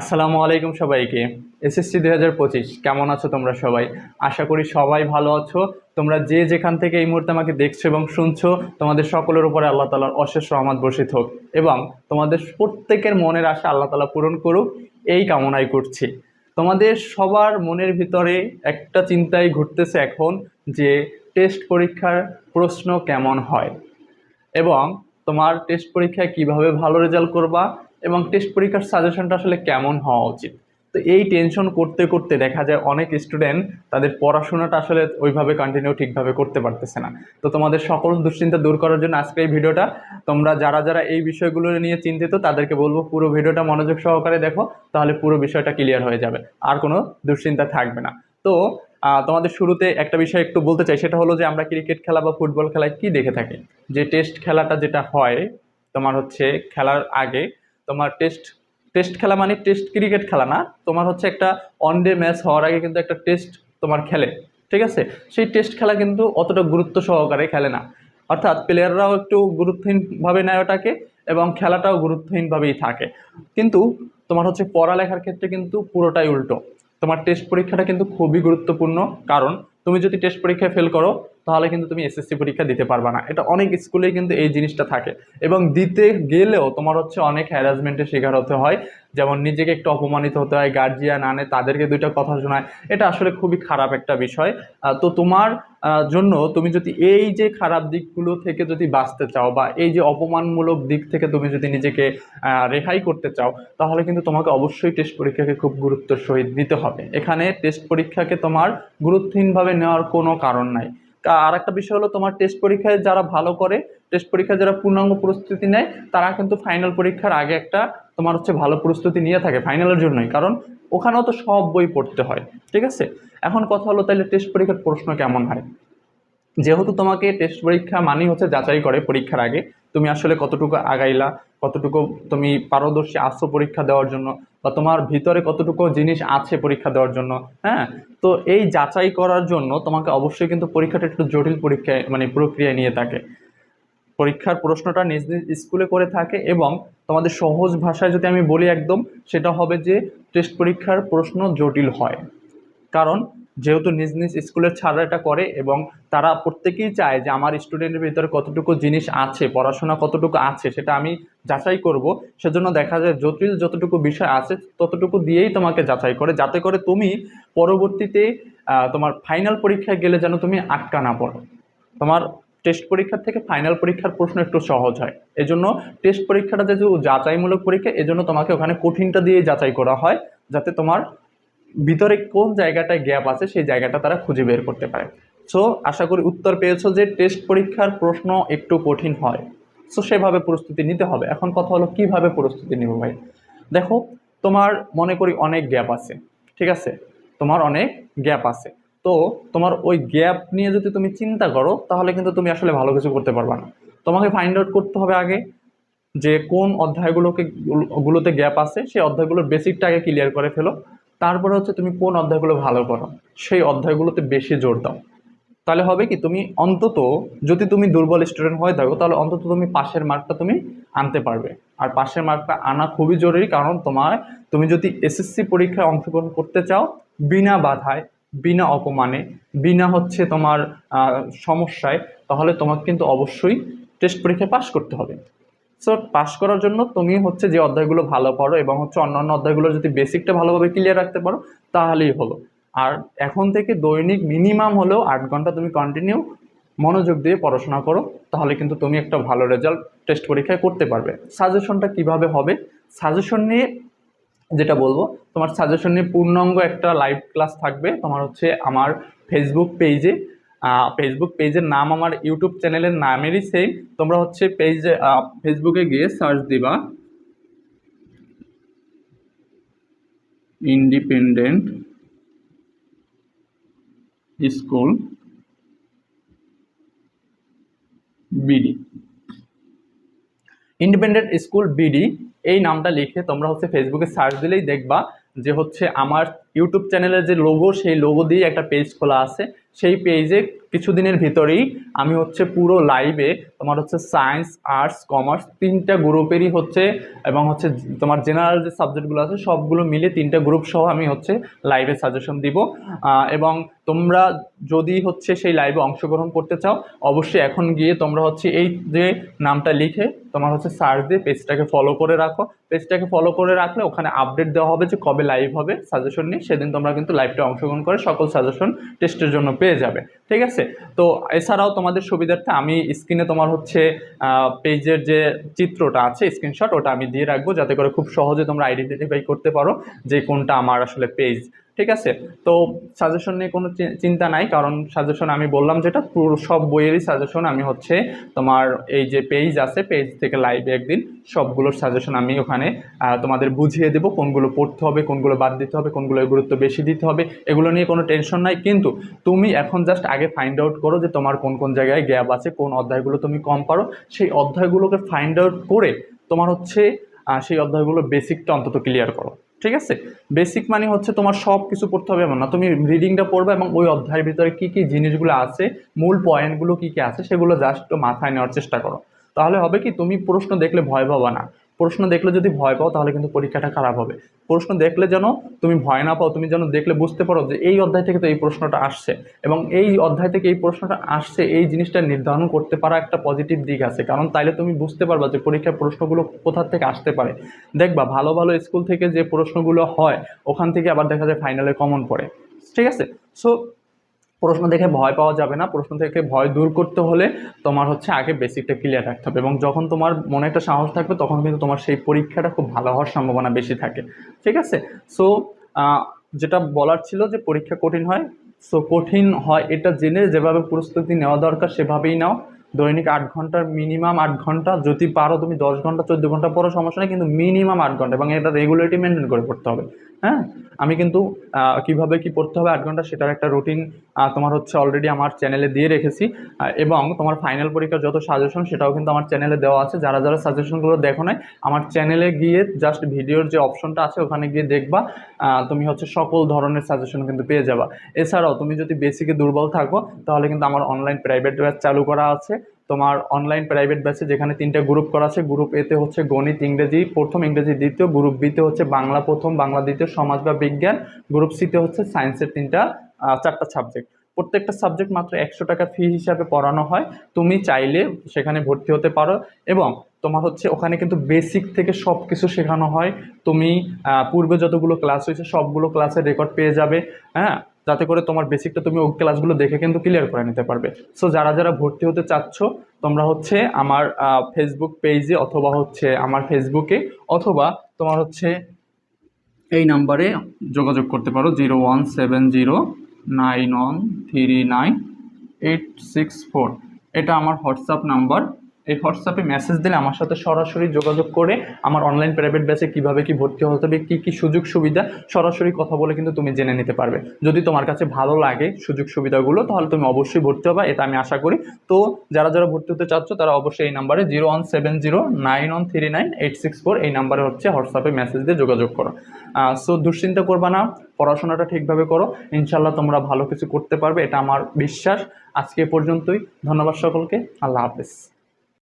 আসসালামু আলাইকুম সবাইকে। এসএসসি দুই হাজার পঁচিশ, কেমন আছো তোমরা সবাই? আশা করি সবাই ভালো আছো। তোমরা যে যেখান থেকে এই মুহূর্তে আমাকে দেখছ এবং শুনছো, তোমাদের সকলের উপরে আল্লাহ তালার অশেষ রহমত বর্ষিত হোক এবং তোমাদের প্রত্যেকের মনের আশা আল্লাহ তালা পূরণ করুক, এই কামনাই করছি। তোমাদের সবার মনের ভিতরে একটা চিন্তাই ঘুরতেছে এখন যে টেস্ট পরীক্ষার প্রশ্ন কেমন হয় এবং তোমার টেস্ট পরীক্ষায় কীভাবে ভালো রেজাল্ট করবা এবং টেস্ট পরীক্ষার সাজেশনটা আসলে কেমন হওয়া উচিত? তো এই টেনশন করতে করতে দেখা যায় অনেক স্টুডেন্ট তাদের পড়াশোনাটা আসলে ওইভাবে কন্টিনিউ ঠিকভাবে করতে পারতেছে না। তো তোমাদের সকল দুশ্চিন্তা দূর করার জন্য আজকে এই ভিডিওটা তোমরা যারা যারা এই বিষয়গুলো নিয়ে চিন্তিত তাদেরকে বলব পুরো ভিডিওটা মনোযোগ সহকারে দেখো, তাহলে পুরো বিষয়টা ক্লিয়ার হয়ে যাবে, আর কোনো দুশ্চিন্তা থাকবে না। তো তোমাদের শুরুতে একটা বিষয় একটু বলতে চাই, সেটা হলো যে আমরা ক্রিকেট খেলা বা ফুটবল খেলায় কি দেখে থাকি? যে টেস্ট খেলাটা যেটা হয়, তোমার হচ্ছে খেলার আগে তোমার টেস্ট টেস্ট খেলা মানে টেস্ট ক্রিকেট খেলা না। তোমার হচ্ছে একটা ওয়ান ডে ম্যাচ হওয়ার আগে কিন্তু একটা টেস্ট তোমার খেলে, ঠিক আছে? সেই টেস্ট খেলা কিন্তু অতটা গুরুত্ব সহকারে খেলে না। অর্থাৎ প্লেয়াররাও একটু গুরুত্বহীনভাবে নেয় ওটাকে এবং খেলাটাও গুরুত্বহীনভাবেই থাকে। কিন্তু তোমার হচ্ছে পড়ালেখার ক্ষেত্রে কিন্তু পুরোটাই উল্টো। তোমার টেস্ট পরীক্ষাটা কিন্তু খুবই গুরুত্বপূর্ণ। কারণ তুমি যদি টেস্ট পরীক্ষায় ফেল করো তাহলে কিন্তু তুমি এসএসসি পরীক্ষা দিতে পারবে না। এটা অনেক স্কুলেই কিন্তু এই জিনিসটা থাকে। এবং দিতে গেলেও তোমার হচ্ছে অনেক হ্যারাসমেন্টের শিকার হতে হয়। যেমন নিজেকে একটু অপমানিত হতে হয় গার্জিয়ান আনে, তাদেরকে দুইটা কথা শোনায়। এটা আসলে খুবই খারাপ একটা বিষয়। তো তোমার জন্য তুমি যদি এই যে খারাপ দিকগুলো থেকে যদি বাঁচতে চাও বা এই যে অপমানমূলক দিক থেকে তুমি যদি নিজেকে রেহাই করতে চাও, তাহলে কিন্তু তোমাকে অবশ্যই টেস্ট পরীক্ষাকে খুব গুরুত্ব সহিত দিতে হবে। এখানে টেস্ট পরীক্ষাকে তোমার গুরুত্বহীনভাবে নেওয়ার কোনো কারণ নাই। আর একটা বিষয় হলো তোমার টেস্ট পরীক্ষায় যারা ভালো করে টেস্ট পরীক্ষায় যারা পূর্ণাঙ্গ প্রস্তুতি নেয়, তারা কিন্তু ফাইনাল পরীক্ষার আগে একটা তোমার হচ্ছে ভালো প্রস্তুতি নিয়ে থাকে ফাইনালের জন্যই। কারণ ওখানেও তো সব বই পড়তে হয়, ঠিক আছে? এখন কথা হলো তাহলে টেস্ট পরীক্ষার প্রশ্ন কেমন হয়? যেহেতু তোমাকে টেস্ট পরীক্ষা মানেই হচ্ছে যাচাই করে পরীক্ষার আগে তুমি আসলে কতটুকু আগাইলা, কতটুকু তুমি পারদর্শী আসছো পরীক্ষা দেওয়ার জন্য বা তোমার ভিতরে কতটুকু জিনিস আছে পরীক্ষা দেওয়ার জন্য হ্যাঁ? তো এই যাচাই করার জন্য তোমাকে অবশ্যই কিন্তু পরীক্ষাটা একটু জটিল পরীক্ষায় মানে প্রক্রিয়ায় নিয়ে থাকে। পরীক্ষার প্রশ্নটা নিজ নিজ স্কুলে করে থাকে এবং তোমাদের সহজ ভাষায় যদি আমি বলি একদম, সেটা হবে যে টেস্ট পরীক্ষার প্রশ্ন জটিল হয়। কারণ যেহেতু নিজ নিজ স্কুলের ছাড়া এটা করে এবং তারা প্রত্যেকেই চায় যে আমার স্টুডেন্টের ভিতরে কতটুকু জিনিস আছে, পড়াশোনা কতটুকু আছে সেটা আমি যাচাই করব। সেজন্য দেখা যায় জটিল যতটুকু বিষয় আছে ততটুকু দিয়েই তোমাকে যাচাই করে, যাতে করে তুমি পরবর্তীতে তোমার ফাইনাল পরীক্ষায় গেলে যেন তুমি আটকা না পড়ো। তোমার টেস্ট পরীক্ষার থেকে ফাইনাল পরীক্ষার প্রশ্ন একটু সহজ হয়। এজন্য টেস্ট পরীক্ষাটা যেহেতু যাচাইমূলক পরীক্ষা, এজন্য তোমাকে ওখানে কঠিনটা দিয়ে যাচাই করা হয়, যাতে তোমার ভিতরে কোন জায়গাটায় গ্যাপ আছে সেই জায়গাটা তারা খুঁজে বের করতে পারে। সো আশা করি উত্তর পেয়েছ যে টেস্ট পরীক্ষার প্রশ্ন একটু কঠিন হয়। সো সেভাবে প্রস্তুতি নিতে হবে। এখন কথা হলো কীভাবে প্রস্তুতি নিব ভাই? দেখো, তোমার মনে করি অনেক গ্যাপ আছে, ঠিক আছে? তোমার অনেক গ্যাপ আছে। তো, তোমার ওই গ্যাপ নিয়ে যদি তুমি চিন্তা করো, তাহলে কিন্তু তুমি আসলে ভালো কিছু করতে পারবে না। তোমাকে ফাইন্ড আউট করতে হবে আগে যে কোন অধ্যায়গুলোকে, গুলোতে গ্যাপ আছে, সেই অধ্যায়গুলোর বেসিকটা আগে ক্লিয়ার করে ফেলো। তারপরে হচ্ছে তুমি কোন অধ্যায়গুলো ভালো করো? সেই অধ্যায়গুলোতে বেশি জোর দাও। তাহলে হবে কি, তুমি অন্তত যদি তুমি দুর্বল স্টুডেন্ট হয়ে থাকো, তাহলে অন্তত তুমি পাশের মার্কটা তুমি আনতে পারবে। আর পাশের মার্কটা আনা খুবই জরুরি, কারণ তোমার তুমি যদি এসএসসি পরীক্ষায় অংশগ্রহণ করতে চাও, বিনা বাধায়, বিনা অপমানে, বিনা হচ্ছে তোমার সমস্যায়, তাহলে তোমাকে কিন্তু অবশ্যই টেস্ট পরীক্ষায় পাশ করতে হবে। সো পাস করার জন্য তুমি হচ্ছে যে অধ্যায়গুলো ভালো পড়ো এবং হচ্ছে অন্যান্য অধ্যায়গুলো যদি বেসিকটা ভালোভাবে ক্লিয়ার রাখতে পারো, তাহলেই হলো। আর এখন থেকে দৈনিক মিনিমাম হলেও আট ঘণ্টা তুমি কন্টিনিউ মনোযোগ দিয়ে পড়াশোনা করো, তাহলে কিন্তু তুমি একটা ভালো রেজাল্ট টেস্ট পরীক্ষায় করতে পারবে। সাজেশনটা কীভাবে হবে? সাজেশন নিয়ে যেটা বলব, তোমার সাজেশন নিয়ে পূর্ণাঙ্গ একটা লাইভ ক্লাস থাকবে তোমার হচ্ছে আমার ফেসবুক পেজে ফেসবুক পেজের নাম আমার ইউটিউব চ্যানেলের নামেরই সেম তোমরা হচ্ছে পেজে ফেসবুকে গিয়ে সার্চ দিবা। Independent school BD independent school BD এই নামটা লিখে তোমরা হচ্ছে ফেসবুকে সার্চ দিলেই দেখবা যে হচ্ছে আমার ইউটিউব চ্যানেলের যে লোগো সেই লোগো দিয়ে একটা পেজ খোলা আছে। সেই পেজে কিছুদিনের ভিতরেই আমি হচ্ছে পুরো লাইভে তোমার হচ্ছে সায়েন্স আর্টস কমার্স তিনটা গ্রুপেরই হচ্ছে এবং হচ্ছে তোমার জেনারেল যে সাবজেক্টগুলো আছে সবগুলো মিলে তিনটা গ্রুপ সহ আমি হচ্ছে লাইভে সাজেশন দিব। এবং তোমরা যদি হচ্ছে সেই লাইভে অংশগ্রহণ করতে চাও, অবশ্যই এখন গিয়ে তোমরা হচ্ছে এই যে নামটা লিখে তোমার হচ্ছে সার্চ দিয়ে পেজটাকে ফলো করে রাখো। পেজটাকে ফলো করে রাখলে ওখানে আপডেট দেওয়া হবে যে কবে লাইভ হবে সাজেশন নিয়ে। সেদিন তোমরা কিন্তু লাইভটা অংশগ্রহণ করে সকল সাজেশন টেস্টের জন্য পেয়ে যাবে, ঠিক আছে? তো এছাড়াও তোমাদের সুবিধার্থে আমি স্ক্রিনে তোমার হচ্ছে পেজের যে চিত্রটা আছে স্ক্রিনশট ওটা আমি দিয়ে রাখব যাতে করে খুব সহজে তোমরা আইডেন্টিফাই করতে পারো যে কোনটা আমার আসলে পেজ ঠিক আছে? তো সাজেশন নিয়ে কোনো চিন্তা নাই, কারণ সাজেশন আমি বললাম যেটা, পুরো সব বইয়েরই সাজেশন আমি হচ্ছে তোমার এই যে পেজ আছে পেজ থেকে লাইভে একদিন সবগুলোর সাজেশন আমি ওখানে তোমাদের বুঝিয়ে দেবো, কোনগুলো পড়তে হবে, কোনগুলো বাদ দিতে হবে কোনগুলো গুরুত্ব বেশি দিতে হবে, এগুলো নিয়ে কোনো টেনশন নাই। কিন্তু তুমি এখন জাস্ট আগে ফাইন্ড আউট করো যে তোমার কোন কোন জায়গায় গ্যাপ আছে, কোন অধ্যায়গুলো তুমি কম পারো। সেই অধ্যায়গুলোকে ফাইন্ড আউট করে তোমার হচ্ছে সেই অধ্যায়গুলো বেসিকটা অন্তত ক্লিয়ার করো। ঠিক আছে? বেসিক মানে হচ্ছে তোমার সব কিছু পড়তে হবে এমন না। তুমি রিডিংটা পড়বে এবং ওই অধ্যায়ের ভিতরে কী কী জিনিসগুলো আছে, মূল পয়েন্টগুলো কী কী আছে, সেগুলো জাস্ট মাথায় নেওয়ার চেষ্টা করো। তাহলে হবে কি, তুমি প্রশ্ন দেখলে ভয় পাবা না। প্রশ্ন দেখলে যদি ভয় পাও, তাহলে কিন্তু পরীক্ষাটা খারাপ হবে। প্রশ্ন দেখলে যেন তুমি ভয় না পাও, তুমি যেন দেখলে বুঝতে পারো যে এই অধ্যায় থেকে তো এই প্রশ্নটা আসছে। এবং এই অধ্যায় থেকে এই প্রশ্নটা আসছে, এই জিনিসটা নির্ধারণ করতে পারা একটা পজিটিভ দিক আছে। কারণ তাইলে তুমি বুঝতে পারবা যে পরীক্ষার প্রশ্নগুলো কোথা থেকে আসতে পারে। দেখবা, ভালো ভালো স্কুল থেকে যে প্রশ্নগুলো হয়, ওখান থেকে আবার দেখা যায় ফাইনালে কমন পড়ে। ঠিক আছে? সো প্রশ্ন দেখে ভয় পাওয়া যাবে না। প্রশ্ন থেকে ভয় দূর করতে হলে তোমার হচ্ছে আগে বেসিকটা ক্লিয়ার রাখতে হবে এবং যখন তোমার মনে একটা সাহস থাকবে, তখন কিন্তু তোমার সেই পরীক্ষাটা খুব ভালো হওয়ার সম্ভাবনা বেশি থাকে। ঠিক আছে? সো যেটা বলার ছিল যে পরীক্ষা কঠিন হয় সো কঠিন হয় এটা জেনে যেভাবে প্রস্তুতি নেওয়া দরকার সেভাবেই নাও। দৈনিক আট ঘণ্টার মিনিমাম আট ঘণ্টা, যদি পারো তুমি দশ ঘণ্টা, চোদ্দ ঘণ্টা পড়ো সমস্যা নেই, কিন্তু মিনিমাম আট ঘণ্টা এবং এটা রেগুলারিটি মেনটেন করে পড়তে হবে। হ্যাঁ? আমি কিন্তু কীভাবে কি পড়তে হবে আট ঘণ্টা সেটার একটা রুটিন তোমার হচ্ছে অলরেডি আমার চ্যানেলে দিয়ে রেখেছি। এবং তোমার ফাইনাল পরীক্ষার যত সাজেশন সেটাও কিন্তু আমার চ্যানেলে দেওয়া আছে। যারা যারা সাজেশনগুলো দেখো নাই, আমার চ্যানেলে গিয়ে জাস্ট ভিডিওর যে অপশনটা আছে, ওখানে গিয়ে দেখবা তুমি হচ্ছে সকল ধরনের সাজেশন কিন্তু পেয়ে যাবা। এছাড়াও তুমি যদি বেসিকে দুর্বল থাকো, তাহলে কিন্তু আমার অনলাইন প্রাইভেট চালু করা আছে। তোমার অনলাইন প্রাইভেট ব্যাচে যেখানে তিনটা গ্রুপ করা আছে গ্রুপ এতে হচ্ছে গণিত, ইংরেজি, প্রথম ইংরেজি, দ্বিতীয় গ্রুপ বিতে হচ্ছে বাংলা প্রথম, বাংলা দ্বিতীয়, সমাজ বা বিজ্ঞান গ্রুপ সিতে হচ্ছে সায়েন্সের তিনটা চারটা সাবজেক্ট প্রত্যেকটা সাবজেক্ট মাত্র একশো টাকা ফি হিসাবে পড়ানো হয়। তুমি চাইলে সেখানে ভর্তি হতে পারো এবং তোমার হচ্ছে ওখানে কিন্তু বেসিক থেকে সব কিছু শেখানো হয়। তুমি পূর্বে যতগুলো ক্লাস হয়েছে, সবগুলো ক্লাসের রেকর্ড পেয়ে যাবে। হ্যাঁ? যাতে করে তোমার বেসিকটা তুমি ওই ক্লাসগুলো দেখে কিন্তু ক্লিয়ার করে নিতে পারবে। সো যারা যারা ভর্তি হতে চাচ্ছ, তোমরা হচ্ছে আমার ফেসবুক পেজে অথবা হচ্ছে আমার ফেসবুকে অথবা তোমার হচ্ছে এই নাম্বারে যোগাযোগ করতে পারো zero one seven zero nine one three nine eight six four এটা আমার হোয়াটসঅ্যাপ নাম্বার এই হোয়াটসঅ্যাপে মেসেজ দিলে আমার সাথে সরাসরি যোগাযোগ করে আমার অনলাইন প্রাইভেট ব্যাচে কীভাবে কি ভর্তি হতে হবে, কী কী সুযোগ সুবিধা, সরাসরি কথা বলে কিন্তু তুমি জেনে নিতে পারবে। যদি তোমার কাছে ভালো লাগে সুযোগ সুবিধাগুলো, তাহলে তুমি অবশ্যই ভর্তি হবে, এটা আমি আশা করি। তো যারা যারা ভর্তি হতে চাচ্ছ, তারা অবশ্যই এই নাম্বারে zero one seven zero nine one three nine eight six four এই নাম্বারে হচ্ছে হোয়াটসঅ্যাপে মেসেজ দিয়ে যোগাযোগ করো। সো দুশ্চিন্তা করবা না, পড়াশোনাটা ঠিকভাবে করো ইনশাল্লাহ তোমরা ভালো কিছু করতে পারবে, এটা আমার বিশ্বাস। আজকে পর্যন্তই, ধন্যবাদ সকলকে, আল্লাহ হাফেজ।